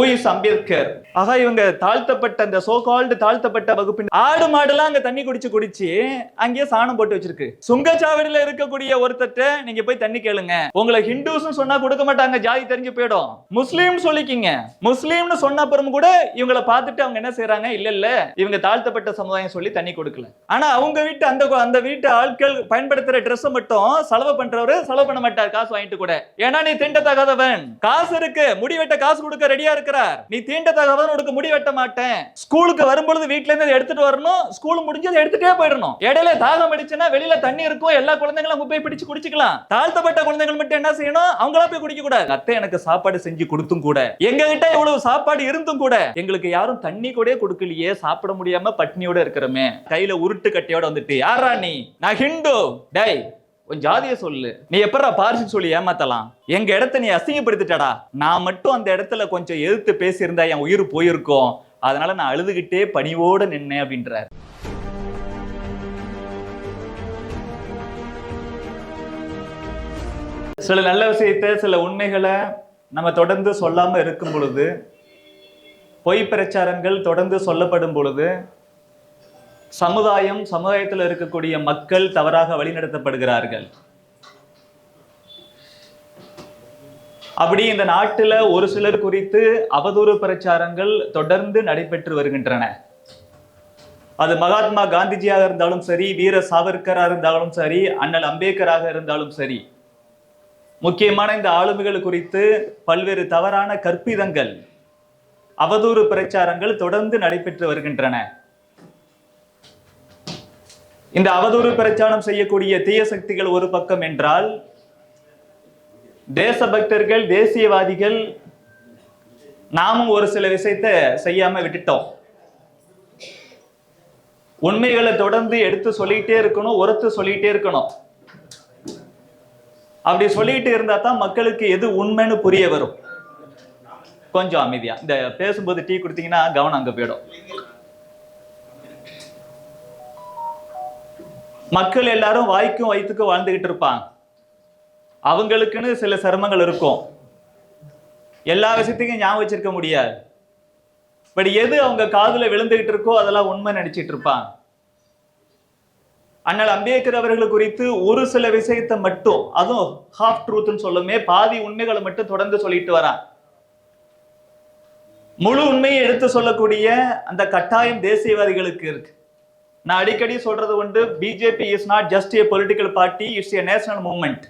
Who is Ambedkar ஆக இவங்க தாழ்த்தப்பட்ட அந்த சோ கால்டு தாழ்த்தப்பட்ட வகுப்பின் ஆடு மாடுலாம் அங்க தண்ணி குடிச்சு குடிச்சு அங்கேயே சாணம் போட்டு வச்சிருக்கு. சுங்கச்சாவடியில இருக்கக்கூடிய ஒருத்தட்ட நீங்க போய் தண்ணி கேளுங்க. உங்களை ஹிந்துஸ் சொன்னா கொடுக்க மாட்டாங்க ஜாதி தெரிஞ்சு போயிடும். முஸ்லீம் சொல்லிக்கிங்க. முஸ்லீம்னு சொன்ன அப்புறம் கூட இவங்களை பார்த்துட்டு அவங்க என்ன செய்யறாங்க இல்ல இல்ல இவங்க தாழ்த்தப்பட்ட சமுதாயம் சொல்லி தண்ணி கொடுக்கல. ஆனா அவங்க வீட்டு அந்த அந்த வீட்டு ஆட்கள் பயன்படுத்துற ட்ரெஸ் மட்டும் செலவு பண்றவரு செலவு பண்ண மாட்டார் காசு வாங்கிட்டு கூட. ஏன்னா நீ திண்டத்தகாதவன். காசு இருக்கு. முடிவெட்ட காசு கொடுக்க ரெடியா இருக்கிறார். நீ தீண்டத்தகாதவன் உனக்கு முடி வெட்ட மாட்டேன். ஸ்கூலுக்கு வரும்பொழுது வீட்ல இருந்து எடுத்துட்டு வரணும். ஸ்கூல் முடிஞ்சது எடுத்துட்டே போயிடணும். இடையில தாகம் அடிச்சுன்னா வெளியில தண்ணி இருக்கும். எல்லா குழந்தைங்களும் போய் பிடிச்சு குடிச்சுக்கலாம். தாழ்த்தப்பட்ட குழந்தைகள் மட்டும் என்ன செய்யணும்? அவங்களா போய் குடிக்க கூடாது. அத்தை எனக்கு சாப்பாடு செஞ்சு கொடுத்தும் கூட. எங்க கிட்ட இவ்வளவு சாப்பாடு இருந்தும் கூட எங்களுக்கு யாரும் தண்ணி கூட கொடுக்கலையே. சாப்பிட முடியாம பட்னியோட இருக்கிறோமே. கையில உருட்டு கட்டையோட வந்துட்டு யாரா நீ? நான் ஹிந்து. டை உன் ஜாதியை சொல்லு. நீ எப்படா பார்சி சொல்லி ஏமாத்தலாம்? எங்க இடத்த நீ அசிங்கப்படுத்திட்டடா. நான் மட்டும் அந்த இடத்துல கொஞ்சம் எதிர்த்து பேசியிருந்தா என் உயிர் போயிருக்கும். அதனால நான் அழுதுகிட்டே பணிவோடு நின்னேன் அப்படின்றார். சில நல்ல விஷயத்தை சில உண்மைகளை நம்ம தொடர்ந்து சொல்லாம இருக்கும் பொழுது பொய் பிரச்சாரங்கள் தொடர்ந்து சொல்லப்படும் பொழுது சமுதாயம் சமுதாயத்தில் இருக்கக்கூடிய மக்கள் தவறாக வழிநடத்தப்படுகிறார்கள். அப்படி இந்த நாட்டில் ஒரு சிலர் குறித்து அவதூறு பிரச்சாரங்கள் தொடர்ந்து நடைபெற்று வருகின்றன. அது மகாத்மா காந்திஜியாக இருந்தாலும் சரி வீர சாவர்கராக இருந்தாலும் சரி அண்ணல் அம்பேத்கராக இருந்தாலும் சரி. முக்கியமான இந்த ஆளுமைகள் குறித்து பல்வேறு தவறான கற்பிதங்கள் அவதூறு பிரச்சாரங்கள் தொடர்ந்து நடைபெற்று வருகின்றன. இந்த அவதூறு பிரச்சாரம் செய்யக்கூடிய தீய சக்திகள் ஒரு பக்கம் என்றால் தேசபக்தர்கள் தேசியவாதிகள் நாமும் ஒரு சில விஷயத்தை செய்யாம விட்டுட்டோம். உண்மைகளை தொடர்ந்து எடுத்து சொல்லிட்டே இருக்கணும் உரத்து சொல்லிட்டே இருக்கணும். அப்படி சொல்லிட்டு இருந்தா தான் மக்களுக்கு எது உண்மைன்னு புரிய வரும். கொஞ்சம் அமைதியா. இந்த பேசும்போது டீ கொடுத்தீங்கன்னா கவனம் அங்க போயிடும். மக்கள் எல்லாரும் வாய்க்கும் வயிற்றுக்கும் வாழ்ந்துகிட்டு இருப்பாங்க. அவங்களுக்குன்னு சில சிரமங்கள் இருக்கும். எல்லா விஷயத்தையும் ஞாபகம் வச்சிருக்க முடியாது. பட் எது அவங்க காதுல விழுந்துகிட்டு இருக்கோ அதெல்லாம் உண்மை நினைச்சிட்டு இருப்பாங்க. அண்ணல் அம்பேத்கர் அவர்கள் குறித்து ஒரு சில விஷயத்தை மட்டும் அதுவும் ஹாஃப் ட்ரூத்னு சொல்லுமே பாதி உண்மைகளை மட்டும் தொடர்ந்து சொல்லிட்டு வரான். முழு உண்மையை எடுத்து சொல்லக்கூடிய அந்த கட்டாயம் தேசியவாதிகளுக்கு இருக்கு. நான் அடிக்கடி சொல்றது உண்டு BJP is not just a political party it's a national movement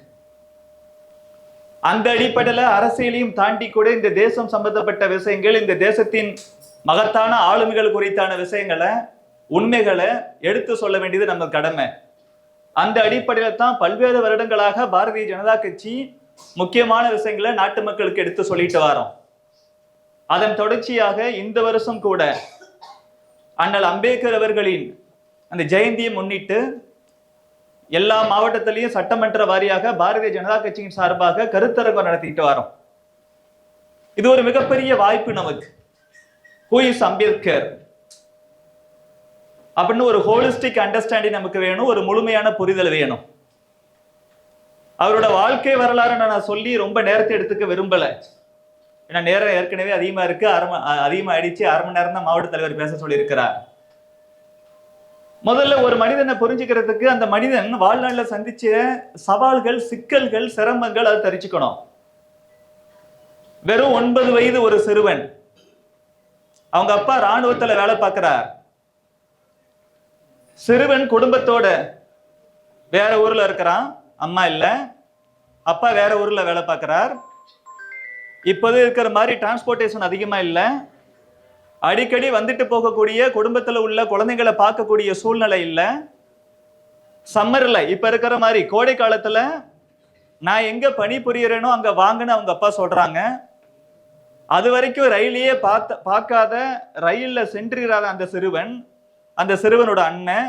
அந்த அடிப்படையில் அரசியலையும் தாண்டி கூட இந்த தேசம் சம்பந்தப்பட்ட விஷயங்கள் இந்த தேசத்தின் மகத்தான ஆளுமைகள் குறித்தான விஷயங்களை உண்மைகளை எடுத்து சொல்ல வேண்டியது நம்ம கடமை. அந்த அடிப்படையில் தான் பல்வேறு வருடங்களாக பாரதிய ஜனதா கட்சி முக்கியமான விஷயங்களை நாட்டு மக்களுக்கு எடுத்து சொல்லிட்டு வரோம். அதன் தொடர்ச்சியாக இந்த வருஷம் கூட அண்ணல் அம்பேத்கர் அவர்களின் அந்த ஜெயந்தியை முன்னிட்டு எல்லா மாவட்டத்திலையும் சட்டமன்ற வாரியாக பாரதிய ஜனதா கட்சியின் சார்பாக கருத்தரங்கம் நடத்திட்டு வரோம். இது ஒரு மிகப்பெரிய வாய்ப்பு நமக்கு. ஹூ இஸ் அம்பேத்கர் அப்படின்னு ஒரு ஹோலிஸ்டிக் அண்டர்ஸ்டாண்டிங் நமக்கு வேணும் ஒரு முழுமையான புரிதல் வேணும். அவரோட வாழ்க்கை வரலாறு நான் சொல்லி ரொம்ப நேரத்தை எடுத்துக்க விரும்பல. ஏன்னா நேரம் ஏற்கனவே அதிகமா இருக்கு அரை அ- அதிகமா ஆயிடுச்சு அரை மணி நேரம் தான் மாவட்ட தலைவர் பேச சொல்லியிருக்கிறார். முதல்ல ஒரு மனிதனை புரிஞ்சுக்கிறதுக்கு அந்த மனிதன் வாழ்நாளில் சந்திச்ச சவால்கள் சிக்கல்கள் சிரமங்கள் அதை தெரிஞ்சுக்கணும். வெறும் ஒன்பது வயது ஒரு சிறுவன். அவங்க அப்பா ராணுவத்துல வேலை பார்க்கிறார். சிறுவன் குடும்பத்தோட வேற ஊர்ல இருக்கிறான். அம்மா இல்ல. அப்பா வேற ஊர்ல வேலை பார்க்கிறார். இப்போது இருக்கிற மாதிரி டிரான்ஸ்போர்ட்டேஷன் அதிகமா இல்லை. அடிக்கடி வந்துட்டு போகக்கூடிய குடும்பத்தில் உள்ள குழந்தைங்களை பார்க்கக்கூடிய சூழ்நிலை இல்லை. சம்மரில் இப்போ இருக்கிற மாதிரி கோடை காலத்தில் நான் எங்கே பணி புரியறேனோ அங்கே வாங்கன்னு அவங்க அப்பா சொல்கிறாங்க அது வரைக்கும் ரயிலையே பார்த்த பார்க்காத ரயிலில் சென்றிராத அந்த சிறுவன் அந்த சிறுவனோட அண்ணன்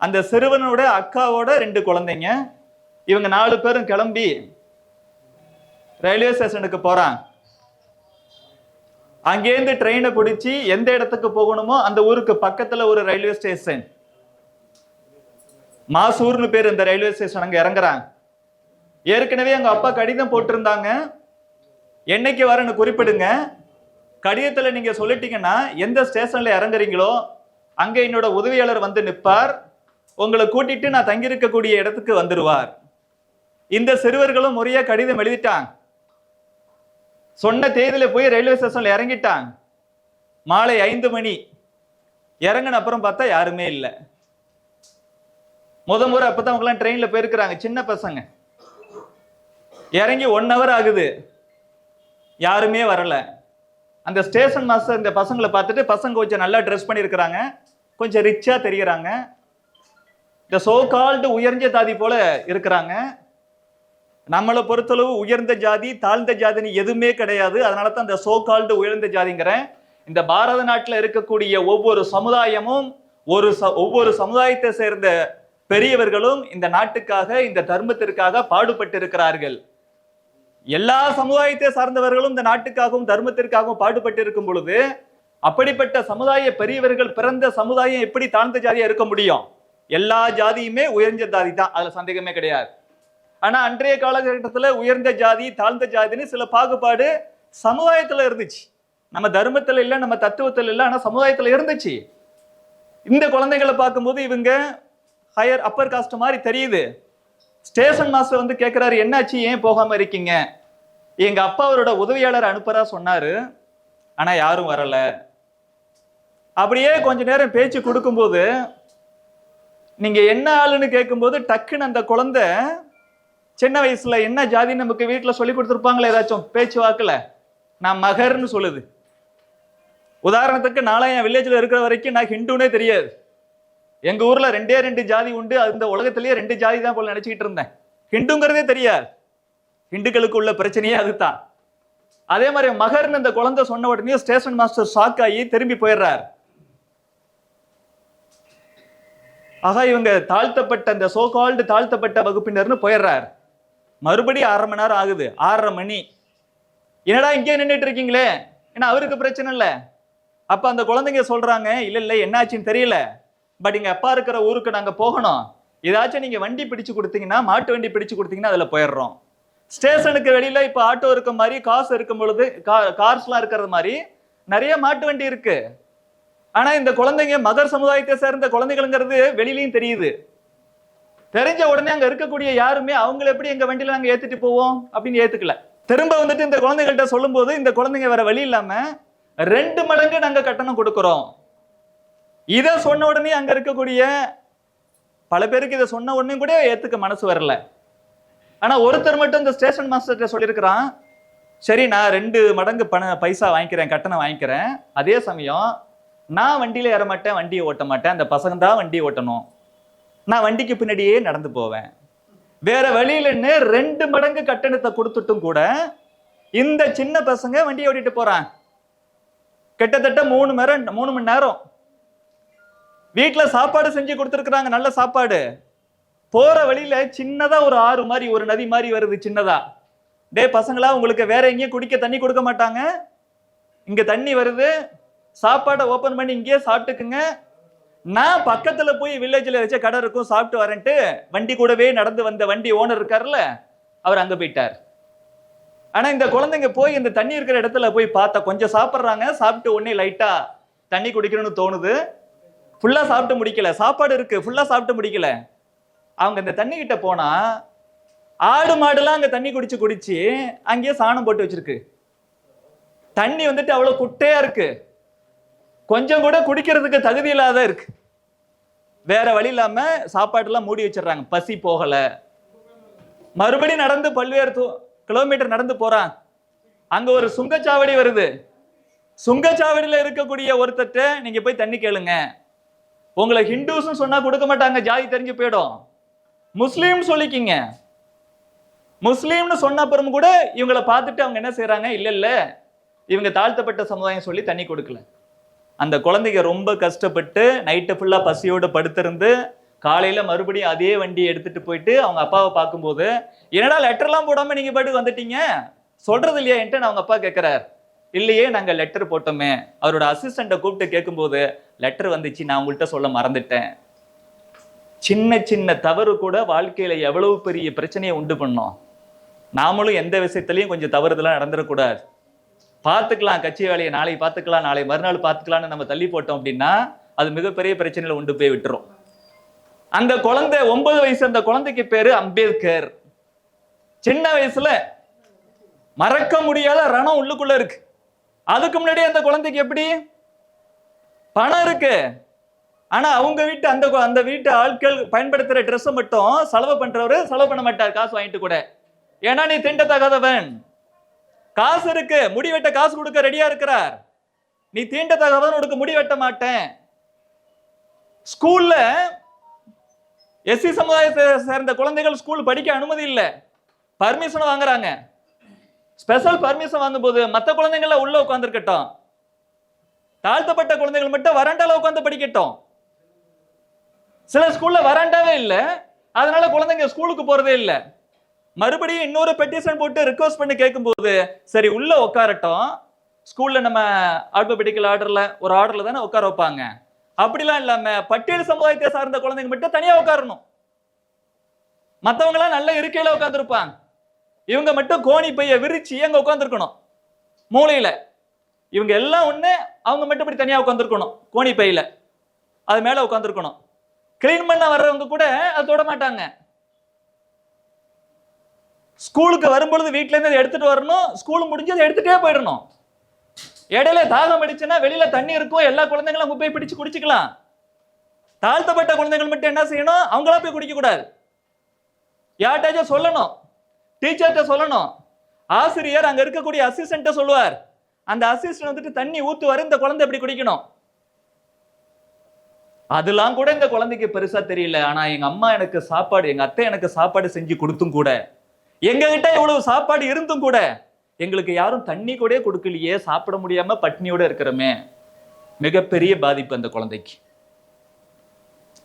அந்த சிறுவனோட அக்காவோட ரெண்டு குழந்தைங்க இவங்க நாலு பேரும் கிளம்பி ரயில்வே ஸ்டேஷனுக்கு போகிறான் அங்கேருந்து ட்ரெயினை பிடிச்சி எந்த இடத்துக்கு போகணுமோ அந்த ஊருக்கு பக்கத்துல ஒரு ரயில்வே ஸ்டேஷன் மாசூர்னு பேர் இந்த ரயில்வே ஸ்டேஷன் அங்க இறங்குறாங்க. ஏற்கனவே எங்க அப்பா கடிதம் போட்டிருந்தாங்க. என்னைக்கு வரேன்னு குறிப்பிடுங்க. கடிதத்துல நீங்க சொல்லிட்டீங்கன்னா எந்த ஸ்டேஷன்ல இறங்குறீங்களோ அங்க என்னோட உதவியாளர் வந்து நிற்பார். உங்களை கூட்டிட்டு நான் தங்கியிருக்கக்கூடிய இடத்துக்கு வந்துருவார். இந்த சிறுவர்களும் முறையா கடிதம் எழுதிட்டாங்க. சொன்ன தேதியில போய் ரயில்வே ஸ்டேஷன்ல இறங்கிட்டாங்க. மாலை ஐந்து மணி. இறங்கின அப்புறம் பார்த்தா யாருமே இல்லை. முத முறை அப்பதான் அவங்கலாம் ட்ரெயின்ல போயிருக்கிறாங்க. சின்ன பசங்க. இறங்கி ஒன் ஹவர் ஆகுது. யாருமே வரல. அந்த ஸ்டேஷன் மாஸ்டர் இந்த பசங்களை பார்த்துட்டு பசங்க கொஞ்சம் நல்லா ட்ரெஸ் பண்ணியிருக்கிறாங்க. கொஞ்சம் ரிச்சா தெரிகிறாங்க இந்த சோ கால்டு உயர்ந்த தாதி போல இருக்கிறாங்க. நம்மளை பொறுத்தளவு உயர்ந்த ஜாதி தாழ்ந்த ஜாதின்னு எதுவுமே கிடையாது. அதனால தான் இந்த சோ கால்டு உயர்ந்த ஜாதிங்கிறேன். இந்த பாரத நாட்டில் இருக்கக்கூடிய ஒவ்வொரு சமுதாயமும் ஒரு ச- ஒவ்வொரு சமுதாயத்தை சேர்ந்த பெரியவர்களும் இந்த நாட்டுக்காக இந்த தர்மத்திற்காக பாடுபட்டு இருக்கிறார்கள் எல்லா சமுதாயத்தை சார்ந்தவர்களும் இந்த நாட்டுக்காகவும் தர்மத்திற்காகவும் பாடுபட்டு இருக்கும் பொழுது அப்படிப்பட்ட சமுதாய பெரியவர்கள் பிறந்த சமுதாயம் எப்படி தாழ்ந்த ஜாதியா இருக்க முடியும்? எல்லா ஜாதியுமே உயர்ந்த ஜாதி தான் அதுல சந்தேகமே கிடையாது. ஆனா அன்றைய காலகட்டத்தில் உயர்ந்த ஜாதி தாழ்ந்த ஜாதின்னு சில பாகுபாடு சமுதாயத்துல இருந்துச்சு. நம்ம தர்மத்துல இல்லை நம்ம தத்துவத்துல இல்லை ஆனா சமுதாயத்துல இருந்துச்சு. இந்த குழந்தைகளை பார்க்கும்போது இவங்க ஹையர் அப்பர் காஸ்ட் மாதிரி தெரியுது. ஸ்டேஷன் மாஸ்டர் வந்து கேட்குறாரு என்னாச்சு? ஏன் போகாமல் இருக்கீங்க? எங்கள் அப்பா அவரோட உதவியாளர் அனுப்புறா சொன்னார். ஆனால் யாரும் வரலை. அப்படியே கொஞ்ச நேரம் பேச்சு கொடுக்கும்போது நீங்கள் என்ன ஆளுன்னு கேட்கும்போது டக்குன்னு அந்த குழந்தை சின்ன வயசுல என்ன ஜாதி நமக்கு வீட்டில் சொல்லி கொடுத்துருப்பாங்களே ஏதாச்சும்? பேச்சு வாக்குல. நான் மகர்னு சொல்லுது. உதாரணத்துக்கு நாளா என் வில்லேஜில் இருக்கிற வரைக்கும் நான் ஹிந்துனே தெரியாது. எங்க ஊர்ல ரெண்டே ரெண்டு ஜாதி உண்டு. அந்த உலகத்திலேயே ரெண்டு ஜாதி தான் போல நினைச்சுக்கிட்டு இருந்தேன். ஹிந்துங்கிறதே தெரியாது. ஹிந்துக்களுக்கு உள்ள பிரச்சனையே அதுதான். அதே மாதிரி மகர்னு இந்த குழந்தை சொன்ன உடனே ஸ்டேஷன் மாஸ்டர் ஷாக் ஆகி திரும்பி போயிடுறார். ஆகா இவங்க தாழ்த்தப்பட்ட இந்த சோ கால்டு தாழ்த்தப்பட்ட வகுப்பினர்னு போயிடுறாரு. மறுபடியும் அரை மணி நேரம் ஆகுது. ஆறரை மணி. என்னடா இங்கே நின்றுட்டு இருக்கீங்களே? ஏன்னா அவருக்கு பிரச்சனை இல்லை. அப்போ அந்த குழந்தைங்க சொல்கிறாங்க இல்லை இல்லை என்னாச்சுன்னு தெரியல. பட் இங்கே அப்பா இருக்கிற ஊருக்கு நாங்கள் போகணும். ஏதாச்சும் நீங்கள் வண்டி பிடிச்சு கொடுத்தீங்கன்னா மாட்டு வண்டி பிடிச்சு கொடுத்தீங்கன்னா அதில் போயிடுறோம். ஸ்டேஷனுக்கு வெளியில் இப்போ ஆட்டோ இருக்க மாதிரி காசு இருக்கும் பொழுது கார்ஸ்லாம் இருக்கிறது மாதிரி நிறைய மாட்டு வண்டி இருக்குது ஆனால் இந்த குழந்தைங்க மதர் சமுதாயத்தை சேர்ந்த குழந்தைகளுங்கிறது வெளியிலையும் தெரியுது. தெரிஞ்ச உடனே அங்க இருக்கக்கூடிய யாருமே அவங்கள எப்படி எங்க வண்டியில நாங்க ஏத்திட்டு போவோம் அப்படின்னு ஏத்துக்கல. திரும்ப வந்துட்டு இந்த குழந்தைகள்கிட்ட சொல்லும்போது இந்த குழந்தைங்க வேற வழி இல்லாம ரெண்டு மடங்கு நாங்க கட்டணம் கொடுக்கிறோம். இதை சொன்ன உடனே அங்க இருக்கக்கூடிய பல பேருக்கு இதை சொன்ன உடனே கூட ஏத்துக்க மனசு வரல. ஆனா ஒருத்தர் மட்டும் இந்த ஸ்டேஷன் மாஸ்டர்கிட்ட சொல்லியிருக்கிறான் சரி நான் ரெண்டு மடங்கு பண பைசா வாங்கிக்கிறேன் கட்டணம் வாங்கிக்கிறேன். அதே சமயம் நான் வண்டியில ஏற மாட்டேன் வண்டியை ஓட்ட மாட்டேன் அந்த பசங்க தான் வண்டி ஓட்டணும். நான் வண்டிக்கு பின்னாடியே நடந்து போவேன். வேற வழியிலன்னு ரெண்டு மடங்கு கட்டணத்தை கொடுத்துட்டும் கூட இந்த சின்ன பசங்க வண்டியை ஓட்டிட்டு போறான். கிட்டத்தட்ட மூணு மணி மூணு மணி நேரம். வீட்டுல சாப்பாடு செஞ்சு கொடுத்துருக்குறாங்க நல்ல சாப்பாடு. போற வழியில சின்னதா ஒரு ஆறு மாதிரி ஒரு நதி மாதிரி வருது சின்னதா. டே பசங்களா உங்களுக்கு வேற எங்கேயும் குடிக்க தண்ணி கொடுக்க மாட்டாங்க. இங்க தண்ணி வருது. சாப்பாடை ஓபன் பண்ணி இங்கேயே சாப்பிட்டுக்குங்க. நான் பக்கத்துல போய் வில்லேஜ்ல வச்ச கடை இருக்கும் சாப்பிட்டு வரேன்ட்டு வண்டி கூடவே நடந்து வந்த வண்டி ஓனர் இருக்காருல்ல அவர் அங்க போயிட்டார். ஆனா இந்த குழந்தைங்க போய் இந்த தண்ணி இருக்கிற இடத்துல போய் பார்த்தா கொஞ்சம் சாப்பிட்றாங்க சாப்பிட்டு உடனே லைட்டா தண்ணி குடிக்கணும்னு தோணுது. ஃபுல்லா சாப்பிட்டு முடிக்கல. சாப்பாடு இருக்கு ஃபுல்லா சாப்பிட்டு முடிக்கல. அவங்க இந்த தண்ணி கிட்ட போனா ஆடு மாடுலாம் அங்க தண்ணி குடிச்சு குடிச்சு அங்கேயே சாணம் போட்டு வச்சிருக்கு. தண்ணி வந்துட்டு அவ்வளவு குட்டையா இருக்கு. கொஞ்சம் கூட குடிக்கிறதுக்கு தகுதி இல்லாத இருக்கு. வேற வழி இல்லாம சாப்பாடுலாம் மூடி வச்சிடுறாங்க. பசி போகல. மறுபடியும் நடந்து பல்வேறு தூ- கிலோமீட்டர் நடந்து போறான். அங்க ஒரு சுங்கச்சாவடி வருது. சுங்கச்சாவடியில் இருக்கக்கூடிய ஒருத்தர்கிட்ட நீங்க போய் தண்ணி கேளுங்க. உங்களை ஹிந்துஸ்னு சொன்னா கொடுக்க மாட்டாங்க. ஜாதி தெரிஞ்சு போயிடும். முஸ்லீம் சொல்லிக்கிங்க. முஸ்லீம்னு சொன்ன அப்புறம் கூட இவங்களை பார்த்துட்டு அவங்க என்ன செய்யறாங்க இல்ல இல்ல. இவங்க தாழ்த்தப்பட்ட சமுதாயம் சொல்லி தண்ணி கொடுக்கல. அந்த குழந்தைங்க ரொம்ப கஷ்டப்பட்டு நைட்டு ஃபுல்லாக பசியோடு படுத்திருந்து காலையில் மறுபடியும் அதே வண்டி எடுத்துகிட்டு போயிட்டு அவங்க அப்பாவை பார்க்கும்போது என்னடா லெட்டர்லாம் போடாமல் நீங்கள் பாட்டு வந்துட்டீங்க? சொல்கிறது இல்லையா? என்கிட்ட அவங்க அப்பா கேட்குறாரு இல்லையே நாங்கள் லெட்டர் போட்டோமே. அவரோட அசிஸ்டண்ட்டை கூப்பிட்டு கேட்கும்போது லெட்டர் வந்துச்சு நான் உங்கள்கிட்ட சொல்ல மறந்துட்டேன். சின்ன சின்ன தவறு கூட வாழ்க்கையில் எவ்வளவு பெரிய பிரச்சனையை உண்டு பண்ணோம். நாமளும் எந்த விஷயத்துலையும் கொஞ்சம் தவறுதெல்லாம் நடந்துடக்கூடாது. பார்த்துக்கலாம் கட்சி வேலையை நாளைக்கு பார்த்துக்கலாம் நாளை மறுநாள் பார்த்துக்கலாம்னு நம்ம தள்ளி போட்டோம் அப்படின்னா அது மிகப்பெரிய பிரச்சனையில உண்டு போய் விட்டுரும். அந்த குழந்தை ஒன்பது வயசு அந்த குழந்தைக்கு பேரு அம்பேத்கர். சின்ன வயசுல மறக்க முடியாத ரணம் உள்ளுக்குள்ள இருக்கு. அதுக்கு முன்னாடி அந்த குழந்தைக்கு எப்படி? பணம் இருக்கு. ஆனா அவங்க வீட்டு அந்த கு- அந்த வீட்டு ஆட்கள் பயன்படுத்துற ட்ரெஸ் மட்டும் செலவு பண்றவரு செலவு பண்ண மாட்டார் காசு வாங்கிட்டு கூட. ஏன்னா நீ திண்டத்தகாதவன். காசு இருக்கு முடி வெட்ட காசு கொடுக்க ரெடியா இருக்கிறார். நீ தீண்டத்தகாதவன் உனக்கு முடி வெட்ட மாட்டேன். ஸ்கூல்ல எஸ்சி சமுதாயத்தை சேர்ந்த குழந்தைகள் ஸ்கூல் படிக்க அனுமதி இல்லை. பர்மிஷன் வாங்குறாங்க. ஸ்பெஷல் பர்மிஷன் வாங்கும்போது மற்ற குழந்தைங்கள உள்ள உட்காந்துருக்கட்டும் தாழ்த்தப்பட்ட குழந்தைகள் மட்டும் வராண்டால உட்காந்து படிக்கட்டும். சில ஸ்கூல்ல வராண்டாவே இல்லை. அதனால குழந்தைங்க ஸ்கூலுக்கு போறதே இல்லை. மறுபடியும் இன்னொரு பெட்டிஷன் போட்டு ரிக்வஸ்ட் பண்ணி கேட்கும்போது சரி உள்ள உட்காரட்டும் ஸ்கூல்ல நம்ம ஆல்பபெட்டிக்கல் ஆர்டர்ல ஒரு ஆர்டர்ல தானே உட்கார வைப்பாங்க. அப்படிலாம் இல்லாம பட்டியல் சமுதாயத்தை சார்ந்த குழந்தைங்க மட்டும் தனியா உட்காரணும். மத்தவங்க எல்லாம் நல்ல இருக்கையில உட்காந்துருப்பாங்க இவங்க மட்டும் கோணி பைய விரிச்சு அங்க உட்காந்துருக்கணும் மூளையில. இவங்க எல்லாம் ஒண்ணு அவங்க மட்டும் இப்படி தனியா உட்காந்துருக்கணும் கோணி பையில. அது மேல உட்காந்துருக்கணும் கிளீன் பண்ண வர்றவங்க கூட அதை தொட மாட்டாங்க. ஸ்கூலுக்கு வரும்பொழுது வீட்டிலேருந்து அதை எடுத்துகிட்டு வரணும் ஸ்கூல் முடிஞ்சு அதை எடுத்துகிட்டே போயிடணும். இடையில தாகம் அடிச்சுன்னா வெளியில தண்ணி இருக்கும் எல்லா குழந்தைங்களும் அங்க போய் பிடிச்சு குடிச்சுக்கலாம். தாழ்த்தப்பட்ட குழந்தைகள் மட்டும் என்ன செய்யணும்? அவங்களா போய் குடிக்க கூடாது யார்ட்டாச்சும் சொல்லணும். டீச்சர்கிட்ட சொல்லணும். ஆசிரியர் அங்க இருக்கக்கூடிய அசிஸ்டன்ட்ட சொல்லுவார். அந்த அசிஸ்டன்ட் வந்துட்டு தண்ணி ஊத்துவாரு இந்த குழந்தை எப்படி குடிக்கணும்? அதெல்லாம் கூட இந்த குழந்தைக்கு பெருசா தெரியல. ஆனா எங்க அம்மா எனக்கு சாப்பாடு எங்க அத்தை எனக்கு சாப்பாடு செஞ்சு கொடுத்தும் கூட எங்ககிட்ட இவ்வளவு சாப்பாடு இருந்தும் கூட எங்களுக்கு யாரும் தண்ணி கூட கொடுக்கலையே சாப்பிட முடியாம பட்னியோட இருக்கிறோமே. மிகப்பெரிய பாதிப்பு அந்த குழந்தைக்கு.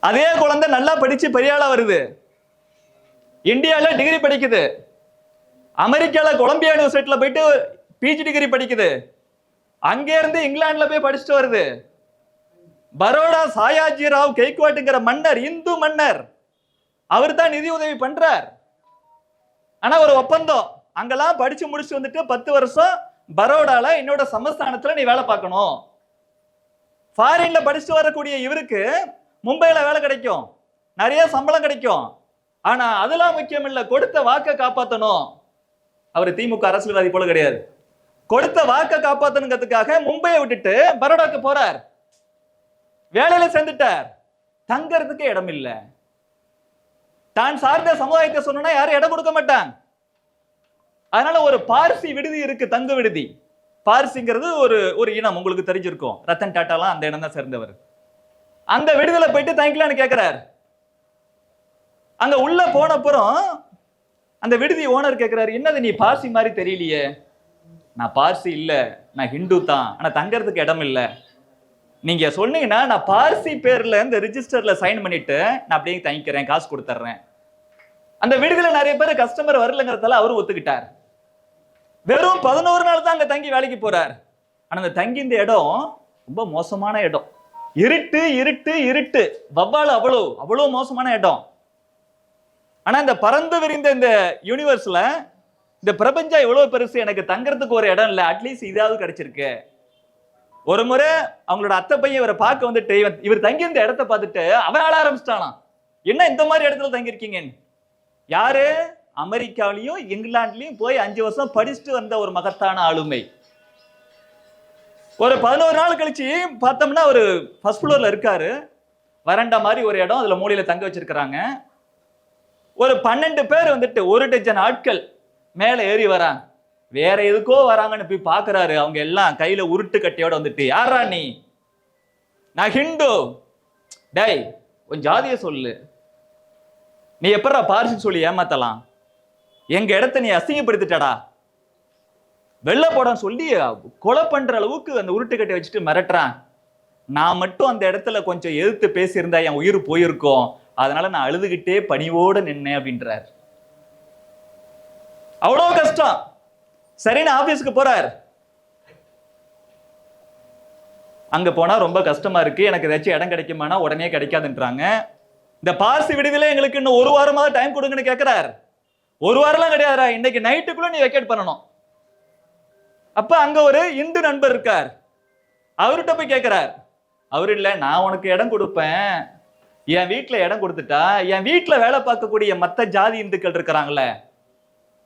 அதே குழந்தை நல்லா படிச்சு பெரிய ஆளா வருது. இந்தியாவில் டிகிரி படிக்குது. அமெரிக்கால கொலம்பியா யூனிவர்சிட்டியில போயிட்டு பிஜி டிகிரி படிக்குது. அங்கே இருந்து இங்கிலாந்துல போய் படிச்சுட்டு வருது. பரோடா சாயாஜி ராவ் கெய்க்வாட்டுங்கிற மன்னர் இந்து மன்னர் அவர் தான் நிதி உதவி பண்றார். ஆனா ஒரு ஒப்பந்தம். அங்கெல்லாம் படிச்சு முடிச்சு வந்துட்டு பத்து வருஷம் பரோடால என்னோட சமஸ்தானத்துல நீ வேலை பார்க்கணும். ஃபாரின்ல படிச்சுட்டு வரக்கூடிய இவருக்கு மும்பையில வேலை கிடைக்கும். நிறைய சம்பளம் கிடைக்கும். ஆனா அதெல்லாம் முக்கியம் இல்லை. கொடுத்த வாக்கை காப்பாற்றணும் அவர் திமுக அரசியல்வாதி போல கிடையாது. கொடுத்த வாக்கை காப்பாத்தணுங்கிறதுக்காக மும்பையை விட்டுட்டு பரோடாக்கு போறார். வேலையில சேர்ந்துட்டார். தங்கறதுக்கு இடம் இல்லை தான் சார்ந்த சமுதாயத்தை சொன்னா யாரும் இடம் கொடுக்க மாட்டாங்க. அதனால ஒரு பார்சி விடுதி இருக்கு தங்க விடுதி. பார்சிங்கிறது ஒரு ஒரு இனம் உங்களுக்கு தெரிஞ்சிருக்கும். ரத்தன் டாட்டாலாம் அந்த இனம் தான் சேர்ந்தவர். அந்த விடுதலை போயிட்டு தங்கிக்கலாம்னு கேக்குறார். அங்க உள்ள போன அப்புறம் அந்த விடுதி ஓனர் கேட்கிறாரு என்னது நீ பார்சி மாதிரி தெரியலையே? நான் பார்சி இல்ல நான் ஹிந்து தான். ஆனா தங்கறதுக்கு இடம் இல்லை நீங்க சொன்னீங்கன்னா நான் பார்சி பேர்ல இந்த ரிஜிஸ்டர்ல சைன் பண்ணிட்டு நான் அப்படியே தங்கிக்கிறேன் காசு கொடுத்துட்றேன் அந்த விடுதியில நிறைய பேர் கஸ்டமர் வரலங்கிறதால அவரும் ஒத்துக்கிட்டார். வெறும் பதினோரு நாள் தான் அங்க தங்கி வேலைக்கு போறார். ஆனா அந்த தங்கி இந்த இடம் ரொம்ப மோசமான இடம். இருட்டு இருட்டு இருட்டு. வவ்வால் அவ்வளோ அவ்வளோ மோசமான இடம். ஆனா இந்த பறந்து விரிந்த இந்த யூனிவர்ஸ்ல இந்த பிரபஞ்சம் எவ்வளவு பெருசு எனக்கு தங்கறதுக்கு ஒரு இடம் இல்லை. அட்லீஸ்ட் இதாவது கிடைச்சிருக்கு. ஒரு முறை அவங்களோட அத்தை பையன் இவரை பார்க்க வந்துட்டு இவன் இவர் தங்கியிருந்த இடத்த பார்த்துட்டு அவன் ஆள ஆரம்பிச்சிட்டானா என்ன இந்த மாதிரி இடத்துல தங்கியிருக்கீங்கன்னு? யாரு? அமெரிக்காவிலையும் இங்கிலாந்துலையும் போய் அஞ்சு வருஷம் படிச்சுட்டு வந்த ஒரு மகத்தான ஆளுமை. ஒரு பதினோரு நாள் கழிச்சு பார்த்தோம்னா ஒரு ஃபர்ஸ்ட் ஃப்ளோர்ல இருக்காரு. வறண்ட மாதிரி ஒரு இடம் அதுல மூலையில தங்க வச்சிருக்கிறாங்க. ஒரு பன்னெண்டு பேர் வந்துட்டு ஒரு டஜன் ஆட்கள் மேலே ஏறி வராங்க. வேற எதுக்கோ வராங்கன்னு போய் பாக்குறாரு. அவங்க எல்லாம் கையில உருட்டு கட்டியோட வந்துட்டு யாரா நீ? நான் ஹிந்து. டேய் உன் ஜாதிய சொல்லு. நீ எப்படா பார்சின்னு சொல்லி ஏமாத்தலாம்? எங்க இடத்த நீ அசிங்கப்படுத்திட்டடா. வெள்ள போடான்னு சொல்லி கொலை பண்ற அளவுக்கு அந்த உருட்டுக்கட்டை வச்சுட்டு மிரட்டுறான். நான் மட்டும் அந்த இடத்துல கொஞ்சம் எதிர்த்து பேசியிருந்தா என் உயிர் போயிருக்கும். அதனால நான் அழுதுகிட்டே பணிவோடு நின்னேன் அப்படின்றார். அவ்வளோ கஷ்டம். சரின்னு ஆபீஸ்க்கு போறார். அங்க போனா ரொம்ப கஷ்டமா இருக்கு. எனக்கு ஏதாச்சும் இடம் கிடைக்குமானா உடனே கிடைக்காதுன்றாங்க. இந்த பார்சி விடுதலை எங்களுக்கு இன்னும் ஒரு வாரமாவது டைம் கொடுங்கன்னு கேட்கிறார் ஒரு வாரம்லாம் கிடையாதா இன்னைக்கு நைட்டுக்குள்ள நீ வெக்கேட் பண்ணணும். அப்ப அங்க ஒரு இந்து நண்பர் இருக்கார். அவர்கிட்ட போய் கேட்கிறார் அவர் இல்ல நான் உனக்கு இடம் கொடுப்பேன். என் வீட்டுல இடம் கொடுத்துட்டா என் வீட்டுல வேலை பார்க்கக்கூடிய மத்த ஜாதி இந்துக்கள் இருக்கிறாங்களே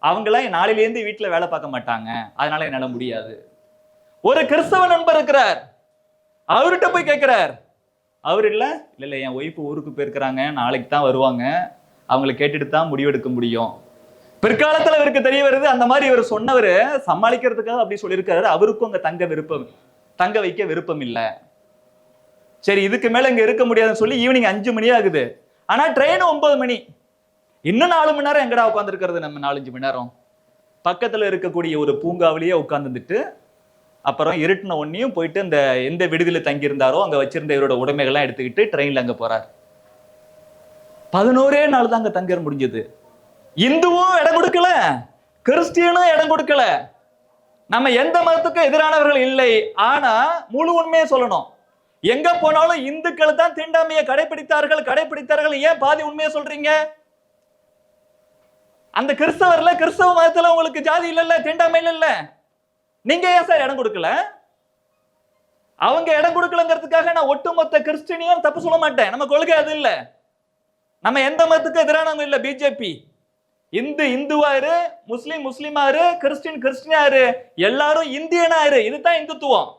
அவங்களாம் நாளையிலேருந்து வீட்டில் வேலை பார்க்க மாட்டாங்க. அதனால என்னால் முடியாது. ஒரு கிறிஸ்தவ நண்பர் இருக்கிறார். அவர்கிட்ட போய் கேட்குறார். அவர் இல்லை இல்லை இல்லை என் ஒய்ஃபு ஊருக்கு போயிருக்கிறாங்க. நாளைக்கு தான் வருவாங்க. அவங்கள கேட்டுட்டு தான் முடிவெடுக்க முடியும். பிற்காலத்தில் இவருக்கு தெரிய வருது அந்த மாதிரி இவர் சொன்னவர் சமாளிக்கிறதுக்காக அப்படி சொல்லியிருக்காரு அவருக்கும் அங்கே தங்க விருப்பம் தங்க வைக்க விருப்பம் இல்லை. சரி இதுக்கு மேலே இங்கே இருக்க முடியாதுன்னு சொல்லி ஈவினிங் அஞ்சு மணி ஆகுது. ஆனால் ட்ரெயின் ஒன்பது மணி. இன்னும் நாலு மணி நேரம் எங்கடா உட்காந்துருக்கிறது நம்ம நாலஞ்சு மணி நேரம். பக்கத்தில் இருக்கக்கூடிய ஒரு பூங்காவிலேயே உட்காந்துட்டு அப்புறம் இருட்டின ஒன்னையும் போயிட்டு இந்த எந்த விடுதியில் தங்கியிருந்தாரோ அங்கே வச்சிருந்த இவரோட உடைமைகள்லாம் எடுத்துக்கிட்டு ட்ரெயினில் அங்கே போறார். பதினோரே நாள் தான் அங்கே தங்க முடிஞ்சது. இந்துவும் இடம் கொடுக்கல. கிறிஸ்டியனும் இடம் கொடுக்கல. நம்ம எந்த மதத்துக்கும் எதிரானவர்கள் இல்லை. ஆனா முழு உண்மையை சொல்லணும். எங்க போனாலும் இந்துக்கள் தான் தீண்டாமையை கடைபிடித்தார்கள் கடைபிடித்தார்கள் ஏன் பாதி உண்மையை சொல்றீங்க? அந்த கிறிஸ்தவர்ல கிறிஸ்தவ மதத்துல உங்களுக்கு ஜாதி இல்லைல்ல தீண்டாமை இல்லைல்ல நீங்க ஏன் சார் இடம் கொடுக்கல? அவங்க இடம் கொடுக்கலங்கிறதுக்காக நான் ஒட்டுமொத்த கிறிஸ்டினியும் தப்பு சொல்ல மாட்டேன். நம்ம கொள்கை அது இல்ல. நம்ம எந்த மதத்துக்கு எதிரானவங்க இல்ல பிஜேபி இந்து இந்துவாரு முஸ்லீம் முஸ்லீமாரு கிறிஸ்டின் கிறிஸ்டினாரு எல்லாரும் இந்தியனாரு இதுதான் இந்துத்துவம்.